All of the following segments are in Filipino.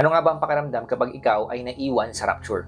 Ano nga ba ang pakiramdam kapag ikaw ay naiwan sa rapture?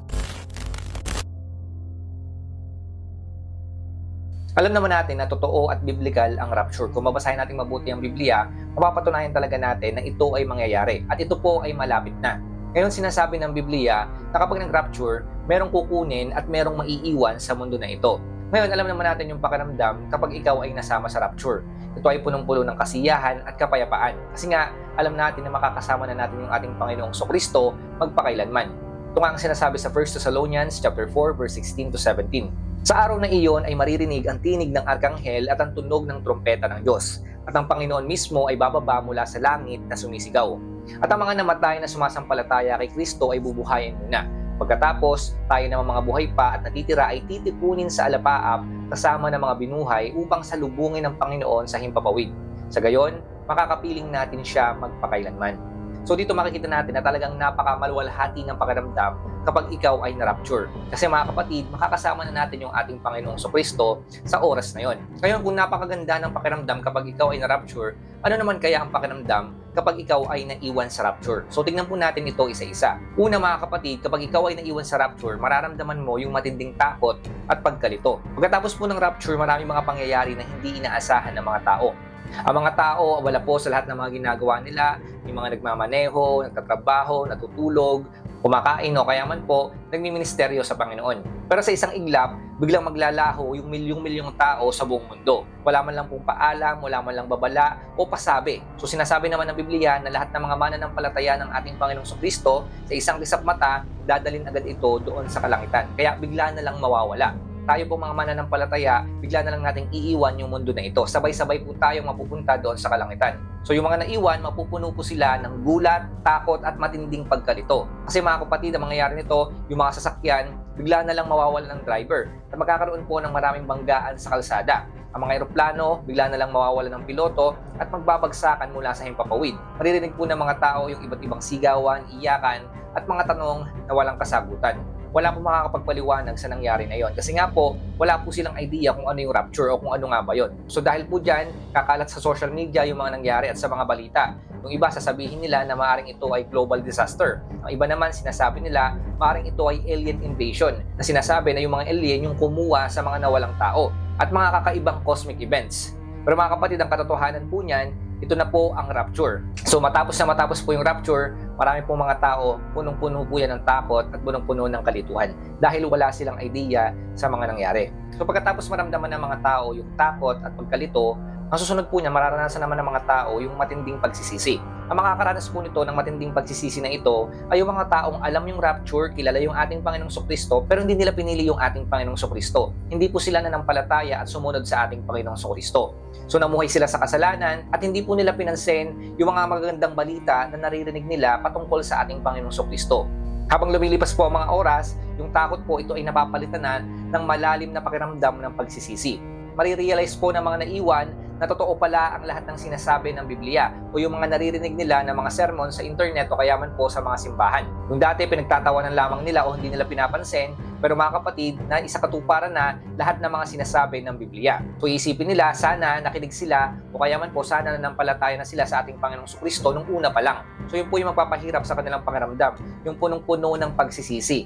Alam naman natin na totoo at biblical ang rapture. Kung mabasahin natin mabuti ang Biblia, mapapatunayan talaga natin na ito ay mangyayari at ito po ay malapit na. Ngayon sinasabi ng Biblia na kapag nag-rapture, merong kukunin at merong maiiwan sa mundo na ito. Ngayon, alam naman natin yung pakiramdam kapag ikaw ay nasama sa rapture. Ito ay punong-puno ng kasiyahan at kapayapaan. Kasi nga, alam natin na makakasama na natin yung ating Panginoong Kristo magpakailanman. Ito nga ang sinasabi sa 1 Thessalonians chapter 4 verse 16 to 17. Sa araw na iyon ay maririnig ang tinig ng arkanghel at ang tunog ng trompeta ng Diyos. At ang Panginoon mismo ay bababa mula sa langit na sumisigaw. At ang mga namatay na sumasampalataya kay Kristo ay bubuhayin muna. Pagkatapos, tayo naman mga buhay pa at natitira ay titipunin sa alapaap kasama ng mga binuhay upang salubungin ng Panginoon sa himpapawid. Sa gayon, makakapiling natin siya magpakailanman. So dito makikita natin na talagang napakamalwalhati ng pakiramdam kapag ikaw ay na-rapture. Kasi mga kapatid, makakasama na natin yung ating Panginoong Kristo sa oras na yon. Ngayon, kung napakaganda ng pakiramdam kapag ikaw ay na-rapture, ano naman kaya ang pakiramdam kapag ikaw ay naiwan sa rapture? So tingnan po natin ito isa-isa. Una mga kapatid, kapag ikaw ay naiwan sa rapture, mararamdaman mo yung matinding takot at pagkalito. Pagkatapos po ng rapture, maraming mga pangyayari na hindi inaasahan ng mga tao. Ang mga tao, wala po sa lahat ng mga ginagawa nila, yung mga nagmamaneho, nagtatrabaho, natutulog, kumakain o kaya man po, nagmiministeryo sa Panginoon. Pero sa isang iglap, biglang maglalaho yung milyong-milyong tao sa buong mundo. Wala man lang pong paalam, wala man lang babala o pasabi. So sinasabi naman ng Biblia na lahat ng mga mananampalataya ng ating Panginoong Kristo sa isang kisap mata, dadalin agad ito doon sa kalangitan. Kaya bigla na lang mawawala tayo po mga mananampalataya, bigla na lang nating iiwan yung mundo na ito. Sabay-sabay po tayong mapupunta doon sa kalangitan. So yung mga naiwan, mapupuno po sila ng gulat, takot at matinding pagkalito. Kasi mga kapatid, ang mangyayari nito, yung mga sasakyan, bigla na lang mawawala ng driver at magkakaroon po ng maraming banggaan sa kalsada. Ang mga eroplano, bigla na lang mawawala ng piloto at magbabagsakan mula sa himpapawid. Maririnig po ng mga tao yung iba't ibang sigawan, iyakan at mga tanong na walang kasagutan wala po makakapagpaliwanag sa nangyari na yon. Kasi nga po, wala po silang idea kung ano yung rapture o kung ano nga ba yon. So dahil po dyan, kakalat sa social media yung mga nangyari at sa mga balita. Yung iba, sasabihin nila na maaring ito ay global disaster. Ang iba naman, sinasabi nila, maaring ito ay alien invasion. Na sinasabi na yung mga alien yung kumuha sa mga nawalang tao at mga kakaibang cosmic events. Pero mga kapatid, ang katotohanan po niyan, ito na po ang rapture. So matapos na matapos po yung rapture, marami pong mga tao, punong-puno po yan ng takot at punong-puno ng kalituhan dahil wala silang idea sa mga nangyari. So pagkatapos maramdaman ng mga tao yung takot at pagkalito, ang susunod po niya, mararanasan naman ng mga tao yung matinding pagsisisi. Ang makakaranas po nito ng matinding pagsisisi na ito ay yung mga taong alam yung rapture, kilala yung ating Panginoong Sokristo, pero hindi nila pinili yung ating Panginoong Sokristo. Hindi po sila nanampalataya at sumunod sa ating Panginoong Sokristo. So namuhay sila sa kasalanan at hindi po nila pinansin yung mga magagandang balita na naririnig nila patungkol sa ating Panginoong Sokristo. Habang lumilipas po ang mga oras, yung takot po ito ay napapalitan na ng malalim na pakiramdam ng pagsisisi. Marirealize po ng mga naiwan na totoo pala ang lahat ng sinasabi ng Biblia o yung mga naririnig nila na mga sermon sa internet o kaya man po sa mga simbahan. Yung dati pinagtatawanan lamang nila o hindi nila pinapansin, pero mga kapatid, na isa katuparan na lahat ng mga sinasabi ng Biblia. So isipin nila, sana nakinig sila o kaya man po sana nanampalataya na sila sa ating Panginoong Kristo nung una pa lang. So yun po yung magpapahirap sa kanilang pakiramdam, yung punong-puno ng pagsisisi.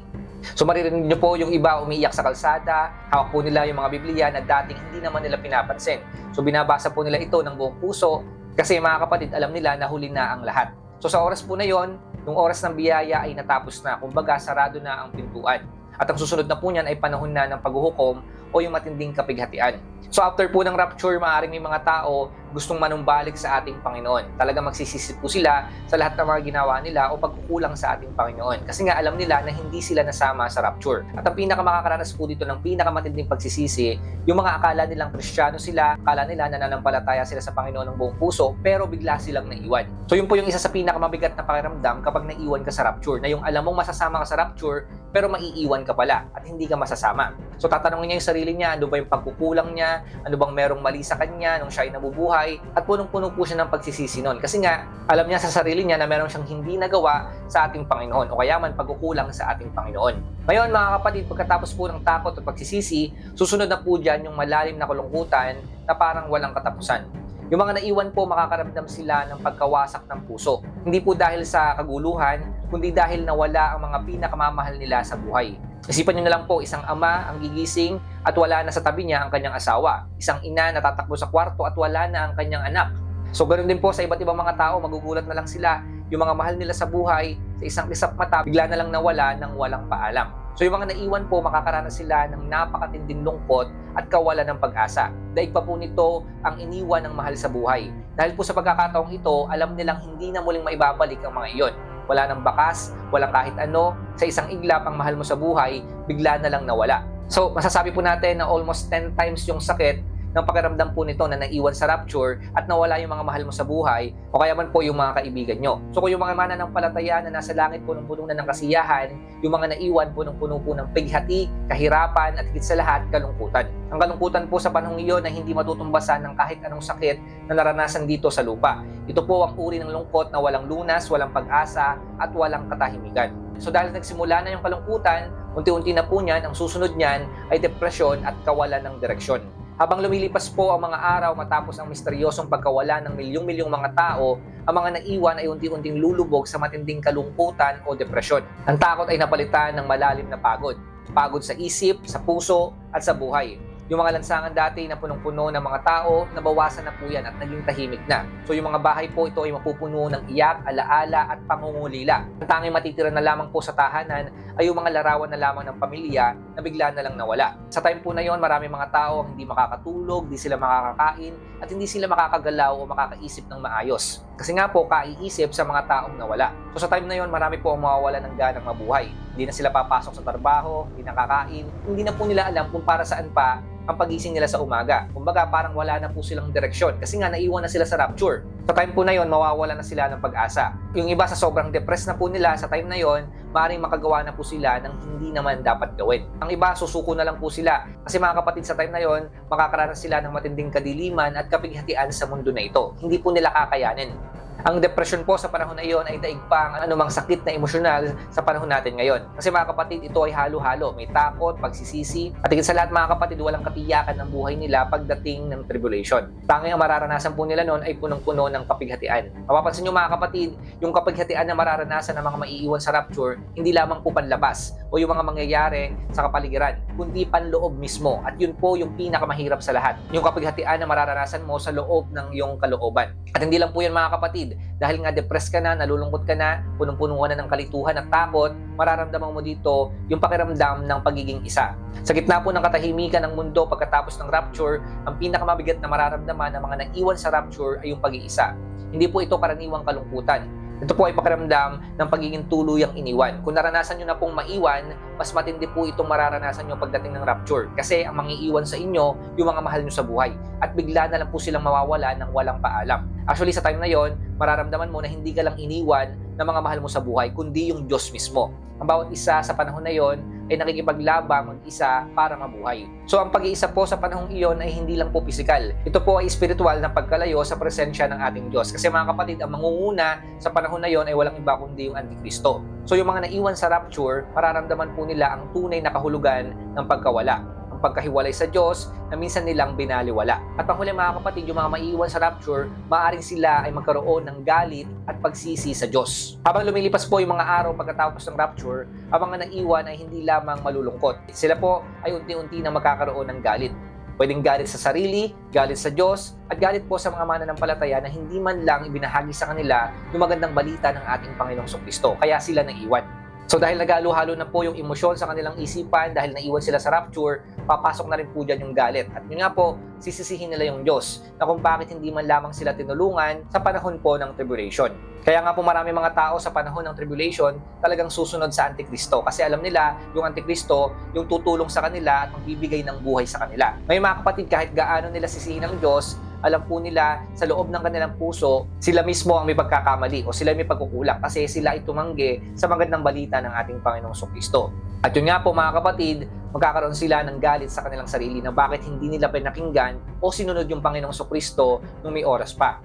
So maririnig niyo po yung iba umiiyak sa kalsada, hawak po nila yung mga Biblia na dating hindi naman nila pinapansin. So binabasa po nila ito ng buong puso kasi mga kapatid alam nila na huli na ang lahat. So sa oras po na yon, yung oras ng biyaya ay natapos na, kumbaga sarado na ang pintuan. At ang susunod na po niyan ay panahon na ng paghuhukom o yung matinding kapighatian. So after po ng rapture, maaaring may mga tao gustong manumbalik sa ating Panginoon. Talaga magsisisi po sila sa lahat ng mga ginawa nila o pagkukulang sa ating Panginoon. Kasi nga alam nila na hindi sila nasama sa rapture. At ang pinakamakakaranas po dito ng pinakamatinding pagsisisi, yung mga akala nilang kristyano sila, akala nila na nananampalataya sila sa Panginoon ng buong puso, pero bigla silang naiwan. So yun po yung isa sa pinakamabigat na pakiramdam kapag naiwan ka sa rapture, na yung alam mong masasama ka sa rapture, pero maiiwan ka pala at hindi ka masasama. So tatanungin niya yung sarili niya, ano ba yung pagkukulang niya, ano bang merong mali sa kanya nung siya ay nabubuhay, at punong-puno po siya ng pagsisisi nun. Kasi nga, alam niya sa sarili niya na meron siyang hindi nagawa sa ating Panginoon o kaya man pagkukulang sa ating Panginoon. Ngayon mga kapatid, pagkatapos po ng takot at pagsisisi, susunod na po dyan yung malalim na kulungkutan na parang walang katapusan. Yung mga naiwan po, makakaramdam sila ng pagkawasak ng puso. Hindi po dahil sa kaguluhan, kundi dahil nawala ang mga pinakamamahal nila sa buhay. Isipan nyo na lang po, isang ama ang gigising at wala na sa tabi niya ang kanyang asawa. Isang ina na tatakbo sa kwarto at wala na ang kanyang anak. So ganoon din po sa iba't ibang mga tao, magugulat na lang sila. Yung mga mahal nila sa buhay, sa isang isap mata, bigla na lang nawala ng walang paalam. So yung mga naiwan po, makakaranas sila ng napakatinding lungkot at kawalan ng pag-asa. Daig pa po nito ang iniwan ng mahal sa buhay. Dahil po sa pagkakataong ito, alam nilang hindi na muling maibabalik ang mga iyon. Wala nang bakas, walang kahit ano, sa isang iglap ang mahal mo sa buhay, bigla na lang nawala. So masasabi po natin na almost 10 times yung sakit ng pakiramdam po nito na naiwan sa rapture at nawala yung mga mahal mo sa buhay o kaya man po yung mga kaibigan nyo. So kung yung mga mananampalataya na nasa langit punong-puno na ng kasiyahan, yung mga naiwan punong-puno po ng pighati, kahirapan at higit sa lahat, kalungkutan. Ang kalungkutan po sa panahong iyon ay hindi matutumbasan ng kahit anong sakit na naranasan dito sa lupa. Ito po ang uri ng lungkot na walang lunas, walang pag-asa at walang katahimikan. So dahil nagsimula na yung kalungkutan, unti-unti na po niyan, ang susunod niyan ay depresyon at kawalan ng direksyon. Habang lumilipas po ang mga araw matapos ang misteryosong pagkawala ng milyong-milyong mga tao, ang mga naiwan ay unti-unting lulubog sa matinding kalungkutan o depresyon. Ang takot ay napalitan ng malalim na pagod. Pagod sa isip, sa puso, at sa buhay. Yung mga lansangan dati na punong-puno ng mga tao, nabawasan na po yan at naging tahimik na. So yung mga bahay po ito ay mapupuno ng iyak, alaala at pangungulila. Ang tanging matitira na lamang po sa tahanan ay yung mga larawan na lamang ng pamilya na bigla na lang nawala. Sa time po na yon, marami mga tao ang hindi makakatulog, hindi sila makakakain, at hindi sila makakagalaw o makakaisip ng maayos. Kasi nga po, kaiisip sa mga taong nawala. So sa time na yon, marami po ang mawawala ng ganang mabuhay. Hindi na sila papasok sa trabaho, hindi nakakain, hindi na po nila alam kung para saan pa ang pagising nila sa umaga. Kumbaga, parang wala na po silang direksyon kasi nga naiwan na sila sa rapture. Sa time po na yon, mawawala na sila ng pag-asa. Yung iba sa sobrang depressed na po nila, sa time na yon, maaaring makagawa na po sila ng hindi naman dapat gawin. Ang iba, susuko na lang po sila. Kasi mga kapatid, sa time na yon, makakaranas sila ng matinding kadiliman at kapighatian sa mundo na ito. Hindi po nila kakayanin. Ang depression po sa panahon na iyon ay daig pa ang anumang sakit na emosyonal sa panahon natin ngayon. Kasi mga kapatid, ito ay halo-halo. May takot, pagsisisi, at higit sa lahat mga kapatid, walang katiyakan ng buhay nila pagdating ng tribulation. Tanging ang mararanasan po nila noon ay punong-puno ng kapighatian. Mapapansin nyo mga kapatid, yung kapighatian na mararanasan ng mga maiiwan sa rapture, hindi lamang po panlabas o yung mga mangyayari sa kapaligiran, kundi panloob mismo. At yun po yung pinakamahirap sa lahat. Yung kapighatian na mararanasan mo sa loob ng iyong kalooban. At hindi lang po yan mga kapatid, dahil nga depressed ka na, nalulungkot ka na, punong-puno ka na ng kalituhan at takot, mararamdaman mo dito yung pakiramdam ng pagiging isa. Sa gitna po ng katahimikan ng mundo pagkatapos ng rapture, ang pinakamabigat na mararamdaman ng mga naiwan sa rapture ay yung pag-iisa. Hindi po ito karaniwang kalungkutan. Ito po ay pakiramdam ng pagiging tuluyang iniwan. Kung naranasan nyo na pong maiwan, mas matindi po itong mararanasan nyo pagdating ng rapture. Kasi ang mangiiwan sa inyo, yung mga mahal nyo sa buhay. At bigla na lang po silang mawawala ng walang paalam. Actually, sa time na yon, mararamdaman mo na hindi ka lang iniwan ng mga mahal mo sa buhay, kundi yung Diyos mismo. Ang bawat isa sa panahon na yon ay nakikipaglabang mag-isa para mabuhay. So ang pag-iisa po sa panahong iyon ay hindi lang po pisikal. Ito po ay spiritual na pagkalayo sa presensya ng ating Diyos. Kasi mga kapatid, ang mangunguna sa panahon na iyon ay walang iba kundi yung Antikristo. So yung mga naiwan sa rapture, mararamdaman po nila ang tunay na kahulugan ng pagkawala pagkahiwalay sa Diyos na minsan nilang binaliwala. At panghuli mga kapatid, yung mga maiiwan sa rapture, maaaring sila ay magkaroon ng galit at pagsisi sa Diyos. Habang lumilipas po yung mga araw pagkatapos ng rapture, ang mga naiwan ay hindi lamang malulungkot. Sila po ay unti-unti na magkakaroon ng galit. Pwedeng galit sa sarili, galit sa Diyos, at galit po sa mga mananampalataya na hindi man lang ibinahagi sa kanila yung magandang balita ng ating Panginoong Kristo. Kaya sila naiwan. So dahil nagalo-halo na po yung emosyon sa kanilang isipan, dahil naiwan sila sa rapture, papasok na rin po dyan yung galit. At yun nga po, sisisihin nila yung Diyos na kung bakit hindi man lamang sila tinulungan sa panahon po ng tribulation. Kaya nga po marami mga tao sa panahon ng tribulation talagang susunod sa Antikristo kasi alam nila yung Antikristo yung tutulong sa kanila at magbibigay ng buhay sa kanila. May mga kapatid kahit gaano nila sisihin ng Diyos, alam po nila sa loob ng kanilang puso, sila mismo ang may pagkakamali o sila may pagkukulang kasi sila ay tumanggi sa magandang balita ng ating Panginoong Kristo. At yun nga po mga kapatid, magkakaroon sila ng galit sa kanilang sarili na bakit hindi nila pinakinggan o sinunod yung Panginoong Kristo nung may oras pa.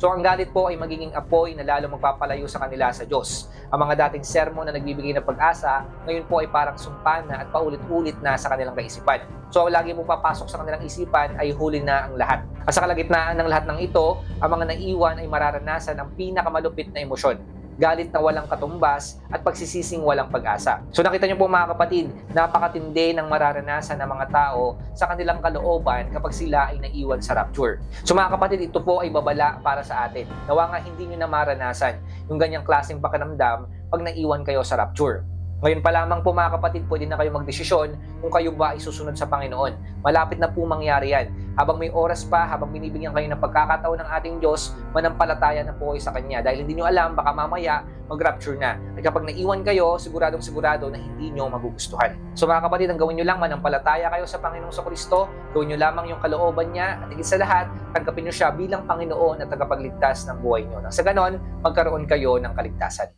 So ang galit po ay magiging apoy na lalo magpapalayo sa kanila sa Diyos. Ang mga dating sermon na nagbibigay ng pag-asa, ngayon po ay parang sumpa na at paulit-ulit na sa kanilang kaisipan. So lagi po papasok sa kanilang isipan ay huli na ang lahat. At sa kalagitnaan ng lahat ng ito, ang mga naiwan ay mararanasan ang pinakamalupit na emosyon galit na walang katumbas at pagsisising walang pag-asa. So nakita niyo po mga kapatid, napakatindi ng mararanasan ng mga tao sa kanilang kalooban kapag sila ay naiwan sa rapture. So mga kapatid, ito po ay babala para sa atin. Nawa nga hindi niyo na maranasan yung ganyang klaseng pakiramdam pag naiwan kayo sa rapture. Ngayon pa lamang po mga kapatid, pwede na kayo magdesisyon kung kayo ba ay susunod sa Panginoon. Malapit na po mangyari yan. Habang may oras pa, habang binibigyan kayo ng pagkakataon ng ating Diyos, manampalataya na po kayo sa Kanya. Dahil hindi nyo alam, baka mamaya mag-rapture na. At kapag naiwan kayo, siguradong sigurado na hindi nyo magugustuhan. So mga kapatid, ang gawin nyo lang, manampalataya kayo sa Panginoong sa Kristo, gawin nyo lamang yung kalooban niya, at higit sa lahat, tanggapin nyo siya bilang Panginoon at tagapagligtas ng buhay nyo. Nang sa ganon, magkaroon kayo ng kaligtasan.